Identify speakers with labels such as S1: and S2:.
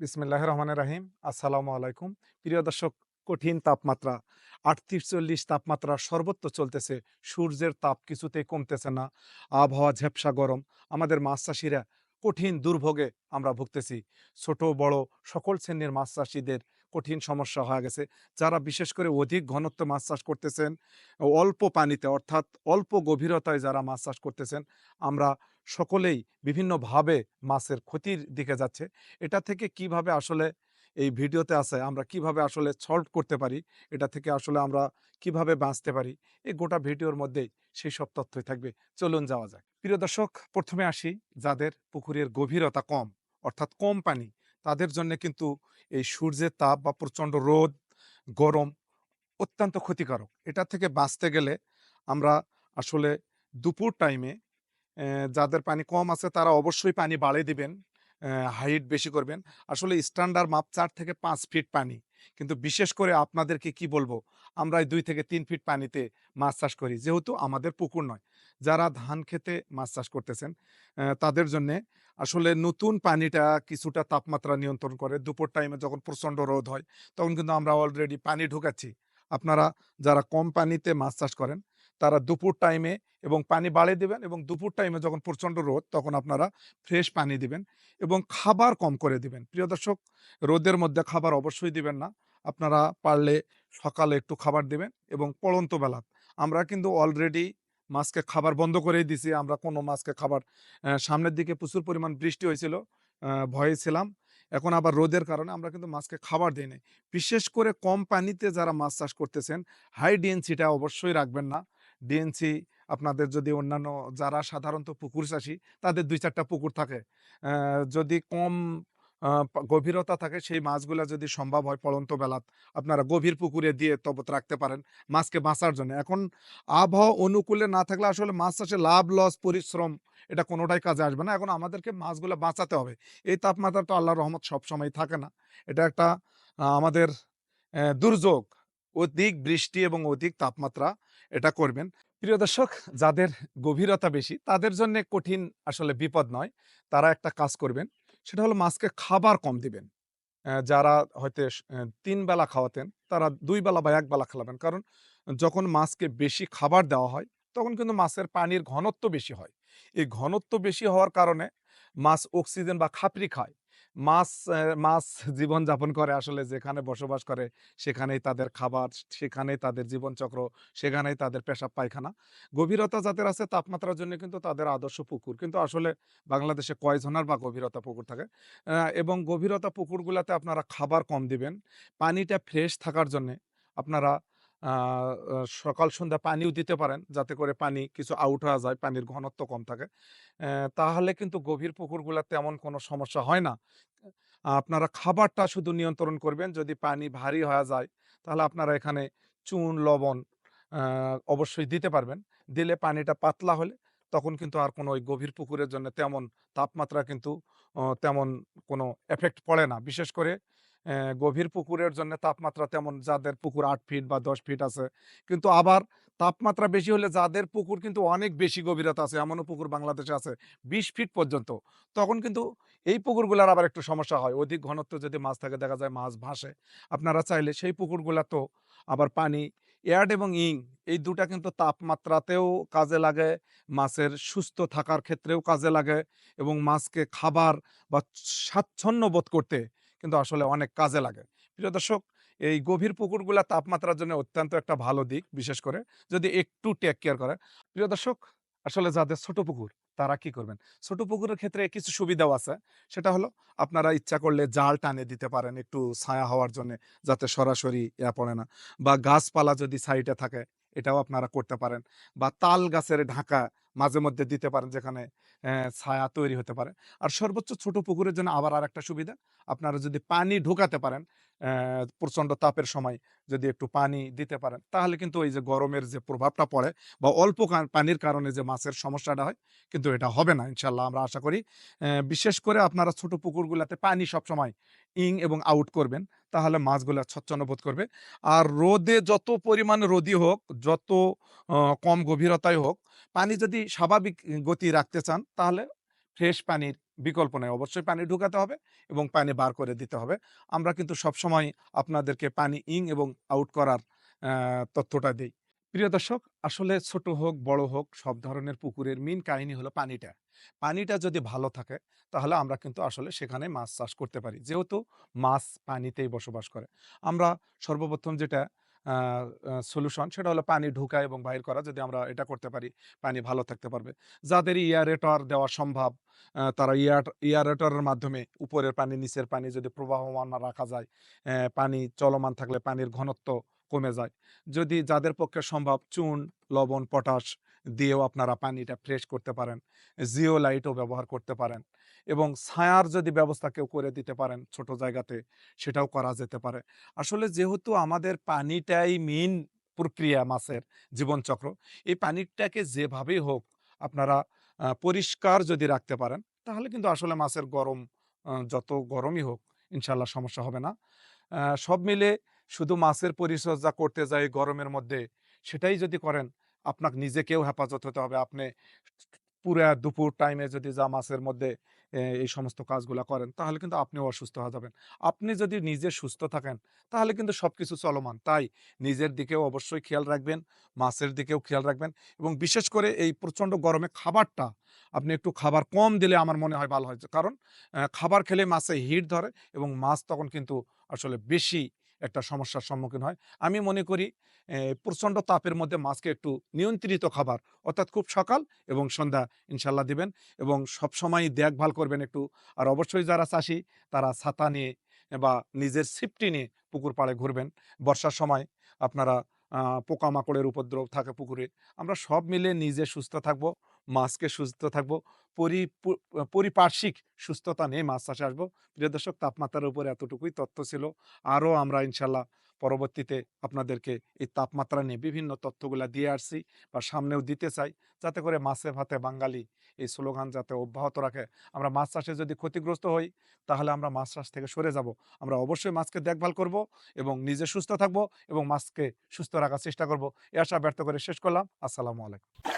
S1: বিসমিল্লাহ রহমান রাহিম। আসসালামু আলাইকুম। প্রিয় দর্শক, কঠিন তাপমাত্রা, আটত্রিশ চল্লিশ তাপমাত্রা সর্বত্র চলতেছে। সূর্যের তাপ কিছুতেই কমতেছে না। আবহাওয়া ঝেপসা গরম। আমাদের মাছ চাষিরা কঠিন দুর্ভোগে আমরা ভুগতেছি। ছোট, বড় সকল শ্রেণির মাছ চাষিদের কঠিন সমস্যা হয়ে গেছে। যারা বিশেষ করে অধিক ঘনত্ব মাছ চাষ করতেছেন, অল্প পানিতে অর্থাৎ অল্প গভীরতায় যারা মাছ চাষ করতেছেন, আমরা সকলেই বিভিন্নভাবে মাছের ক্ষতির দিকে যাচ্ছে। এটা থেকে কীভাবে আসলে এই ভিডিওতে আছে, আমরা কীভাবে আসলে সলভ করতে পারি, এটা থেকে আসলে আমরা কীভাবে বাঁচতে পারি, এই গোটা ভিডিওর মধ্যেই সেই সব তথ্যই থাকবে। চলুন যাওয়া যাক। প্রিয় দর্শক, প্রথমে আসি, যাদের পুকুরের গভীরতা কম, অর্থাৎ কম পানি, তাদের জন্য কিন্তু এই সূর্যের তাপ বা প্রচণ্ড রোদ, গরম অত্যন্ত ক্ষতিকারক। এটা থেকে বাঁচতে গেলে আমরা আসলে দুপুর টাইমে যাদের পানি কম আছে তারা অবশ্যই পানি বাড়িয়ে দিবেন। হাইট বেশি করবেন। আসলে স্ট্যান্ডার্ড মাপ চার থেকে পাঁচ ফিট পানি। কিন্তু বিশেষ করে আপনাদেরকে কি বলব? আমরা ২ থেকে তিন ফিট পানিতে মাছ চাষ করি। যেহেতু আমাদের পুকুর নয়। যারা ধান ক্ষেতে মাছ চাষ করতেছেন তাদের জন্যে আসলে নতুন পানিটা কিছুটা তাপমাত্রা নিয়ন্ত্রণ করে। দুপুর টাইমে যখন প্রচণ্ড রোদ হয়, তখন কিন্তু আমরা অলরেডি পানি ঢুকাচ্ছি। আপনারা যারা কম পানিতে মাছ চাষ করেন, তারা দুপুর টাইমে এবং পানি বাড়িয়ে দেবেন এবং দুপুর টাইমে যখন প্রচণ্ড রোদ তখন আপনারা ফ্রেশ পানি দিবেন এবং খাবার কম করে দিবেন। প্রিয় দর্শক রোদের মধ্যে খাবার অবশ্যই দিবেন না। আপনারা পারলে সকালে একটু খাবার দিবেন এবং পড়ন্ত বেলা। আমরা কিন্তু অলরেডি মাছকে খাবার বন্ধ করেই দিছি। আমরা কোনো মাছকে খাবার সামনের দিকে প্রচুর পরিমাণ বৃষ্টি হয়েছিল। ভয়ে ছিলাম। এখন আবার রোদের কারণে আমরা কিন্তু মাছকে খাবার দেই নাই। বিশেষ করে কম পানিতে যারা মাছ চাষ করতেছেন, হাই ডিএনসিটা অবশ্যই রাখবেন না। ডিএনসি আপনাদের যদি অন্যান্য যারা সাধারণত পুকুর চাষী তাদের দুই চারটা পুকুর থাকে। যদি কম গভীরতা থাকে সেই মাছগুলো যদি সম্ভব হয় পড়ন্ত বেলাত আপনারা গভীর পুকুরে দিয়ে তবৎ রাখতে পারেন মাছকে বাঁচার জন্য। এখন আবহাওয়া অনুকূলে না থাকলে আসলে মাছ চাষে লাভ, লস, পরিশ্রম এটা কোনোটাই কাজে আসবে না। এখন আমাদেরকে মাছগুলো বাঁচাতে হবে। এই তাপমাত্রা তো আল্লাহ রহমত সবসময় থাকে না। এটা একটা আমাদের দুর্যোগ। অধিক বৃষ্টি এবং অধিক তাপমাত্রা এটা করবেন। প্রিয় দর্শক, যাদের গভীরতা বেশি, তাদের জন্যে কঠিন আসলে বিপদ নয়। তারা একটা কাজ করবেন। সেটা হলো মাছকে খাবার কম দিবেন। যারা হয়তো ৩ বেলা খাওয়াতেন, তারা ২ বেলা বা ১ বেলা খাওয়াবেন। কারণ যখন মাছকে বেশি খাবার দেওয়া হয়, তখন কিন্তু মাছের পানির ঘনত্ব বেশি হয়। এই ঘনত্ব বেশি হওয়ার কারণে মাছ অক্সিজেন বা খাপড়ি খায়। মাছ মাছ জীবনযাপন করে আসলে যেখানে বসবাস করে সেখানেই তাদের খাবার, সেখানেই তাদের জীবনচক্র, সেখানেই তাদের পেশাব পায়খানা। গভীরতা যাদের আছে তাপমাত্রার জন্য কিন্তু তাদের আদর্শ পুকুর। কিন্তু আসলে বাংলাদেশে কয়জনের বা গভীরতা পুকুর থাকে? এবং গভীরতা পুকুরগুলাতে আপনারা খাবার কম দিবেন। পানিটা ফ্রেশ থাকার জন্যে আপনারা সকাল সন্ধ্যা পানিও দিতে পারেন যাতে করে পানি কিছু আউট হওয়া যায়, পানির ঘনত্ব কম থাকে। তাহলে কিন্তু গভীর পুকুরগুলাতে এমন কোনো সমস্যা হয় না। আপনারা খাবারটা শুধু নিয়ন্ত্রণ করবেন। যদি পানি ভারী হয়ে যায় তাহলে আপনারা এখানে চুন, লবণ অবশ্যই দিতে পারবেন। দিলে পানিটা পাতলা হলে তখন কিন্তু আর কোনো ওই গভীর পুকুরের জন্য তেমন তাপমাত্রা কিন্তু তেমন কোনো এফেক্ট পড়ে না। বিশেষ করে গভীর পুকুরের জন্য তাপমাত্রা তেমন যাদের পুকুর আট ফিট বা ১০ ফিট আছে। কিন্তু আবার তাপমাত্রা বেশি হলে যাদের পুকুর কিন্তু অনেক বেশি গভীরতা আছে, এমনও পুকুর বাংলাদেশে আছে ২০ ফিট পর্যন্ত। তখন কিন্তু এই পুকুরগুলার আবার একটু সমস্যা হয়। অধিক ঘনত্ব যদি মাছ থাকে দেখা যায় মাছ ভাসে। আপনারা চাইলে সেই পুকুরগুলাতেও আবার পানি এয়াড এবং ইং এই দুটা কিন্তু তাপমাত্রাতেও কাজে লাগে, মাছের সুস্থ থাকার ক্ষেত্রেও কাজে লাগে এবং মাছকে খাবার বা স্বাচ্ছন্দ্য বোধ করতে কিন্তু আসলে অনেক কাজে লাগে। প্রিয় দর্শক, এই গভীর পুকুরগুলা তাপমাত্রার জন্য অত্যন্ত একটা ভালো দিক, বিশেষ করে যদি একটু টেক কেয়ার করে। প্রিয় দর্শক, আসলে যাদের ছোট পুকুর, তারা কি করবেন? ছোট পুকুরের ক্ষেত্রে কিছু সুবিধাও আছে। সেটা হলো, আপনারা ইচ্ছা করলে জাল টানে দিতে পারেন, একটু ছায়া হওয়ার জন্যে, যাতে সরাসরি ইয়া পড়ে না। বা গাছপালা যদি সাইডে থাকে এটাও আপনারা করতে পারেন। বা তাল গাছের ঢাকা মাঝে মধ্যে দিতে পারেন যেখানে ছায়া তৈরি হতে পারে। আর সর্বোচ্চ ছোট পুকুরের জন্য আবার আর একটা সুবিধা, আপনারা যদি পানি ঢোকাতে পারেন প্রচণ্ড তাপের সময় যদি একটু পানি দিতে পারেন তাহলে কিন্তু ওই যে গরমের যে প্রভাবটা পড়ে বা অল্প পানির কারণে যে মাছের সমস্যাটা হয় কিন্তু এটা হবে না ইনশাল্লাহ আমরা আশা করি। বিশেষ করে আপনারা ছোট পুকুরগুলোতে পানি সবসময় ইং এবং আউট করবেন। তাহলে মাছগুলো স্বচ্ছন্দ বোধ করবে। আর রোদে যত পরিমাণ রোদই হোক, যত কম গভীরতায় হোক, পানি যদি স্বাভাবিক গতি রাখতে চান তাহলে ফ্রেশ পানির বিকল্প নেই। অবশ্যই পানি ঢুকাতে হবে এবং পানি বার করে দিতে হবে। আমরা কিন্তু সবসময় আপনাদেরকে পানি ইন এবং আউট করার তথ্যটা দিই। প্রিয় দর্শক, আসলে ছোট হোক, বড় হোক, সব ধরনের পুকুরের মেন কাহিনী হলো পানিটা। পানিটা যদি ভালো থাকে, তাহলে আমরা কিন্তু আসলে সেখানে মাছ চাষ করতে পারি। যেহেতু মাছ পানিতেই বসবাস করে। আমরা সর্বপ্রথম যেটা সলিউশন সেটা হলো পানি ঢুকা এবং বাইর করা যদি আমরা এটা করতে পারি, পানি ভালো থাকতে পারবে। যাদের ইয়ারেটর দেওয়া সম্ভব তারা ইয়ার ইয়ারেটরের মাধ্যমে উপরের পানি, নিচের পানি যদি প্রবাহমান রাখা যায় পানি চলমান থাকলে পানির ঘনত্ব কমে যায়। যদি যাদের পক্ষে সম্ভব চুন, লবণ, পটাশ দিয়েও আপনারা পানিটা ফ্রেশ করতে পারেন জিও লাইটও ব্যবহার করতে পারেন। এবং ছায়ার যদি ব্যবস্থা কেউ করে দিতে পারেন ছোট জায়গাতে, সেটাও করা যেতে পারে। আসলে যেহেতু আমাদের পানিটাই মেইন প্রক্রিয়া মাছের জীবনচক্র, এই পানিটাকে যেভাবেই হোক আপনারা পরিষ্কার যদি রাখতে পারেন, তাহলে কিন্তু আসলে মাছের গরম যত গরমই হোক, ইনশাল্লাহ সমস্যা হবে না। সব মিলে শুধু মাছের পরিচর্যা করতে যাই গরমের মধ্যে, সেটাই যদি করেন, আপনাকে নিজেকেও হেফাজত হতে হবে। আপনি পুরা দুপুর টাইমে যদি যা মাছের মধ্যে এই সমস্ত কাজগুলো করেন, তাহলে কিন্তু আপনিও অসুস্থ হয়ে যাবেন। আপনি যদি নিজে সুস্থ থাকেন, তাহলে কিন্তু সব কিছু চলমান। তাই নিজের দিকেও অবশ্যই খেয়াল রাখবেন মাছের দিকেও খেয়াল রাখবেন এবং বিশেষ করে এই প্রচণ্ড গরমে খাবারটা, আপনি একটু খাবার কম দিলে আমার মনে হয় ভালো হয়। কারণ খাবার খেলে মাছে হিট ধরে এবং মাছ তখন কিন্তু আসলে বেশি একটা সমস্যার সম্মুখীন হয়। আমি মনে করি প্রচণ্ড তাপের মধ্যে মাছকে একটু নিয়ন্ত্রিত খাবার, অর্থাৎ খুব সকাল এবং সন্ধ্যা ইনশাল্লাহ দিবেন এবং সবসময় দেখভাল করবেন একটু। আর অবশ্যই যারা চাষি, তারা ছাতা নিয়ে বা নিজের সিফটি নিয়ে পুকুর পাড়ে ঘুরবেন। বর্ষার সময় আপনারা পোকামাকড়ের উপদ্রব থাকে পুকুরে। আমরা সব মিলে নিজে সুস্থ থাকব। মাছকে সুস্থ থাকব, পরি পরিপার্শ্বিক সুস্থতা নিয়ে মাছ চাষে আসব। প্রিয় দর্শক, তাপমাত্রার উপর এতটুকুই তথ্য ছিল। আরও আমরা ইনশাল্লাহ পরবর্তীতে আপনাদেরকে এই তাপমাত্রা নিয়ে বিভিন্ন তথ্যগুলা দিয়ে আসছি বা সামনেও দিতে চাই। যাতে করে মাছে ভাতে বাঙালি এই স্লোগান যাতে অব্যাহত রাখে। আমরা মাছ চাষে যদি ক্ষতিগ্রস্ত হই, তাহলে আমরা মাছ চাষ থেকে সরে যাব। আমরা অবশ্যই মাছকে দেখভাল করব এবং নিজে সুস্থ থাকব এবং মাছকে সুস্থ রাখার চেষ্টা করব। এ আশা ব্যর্থ করে শেষ করলাম। আসসালামু আলাইকুম।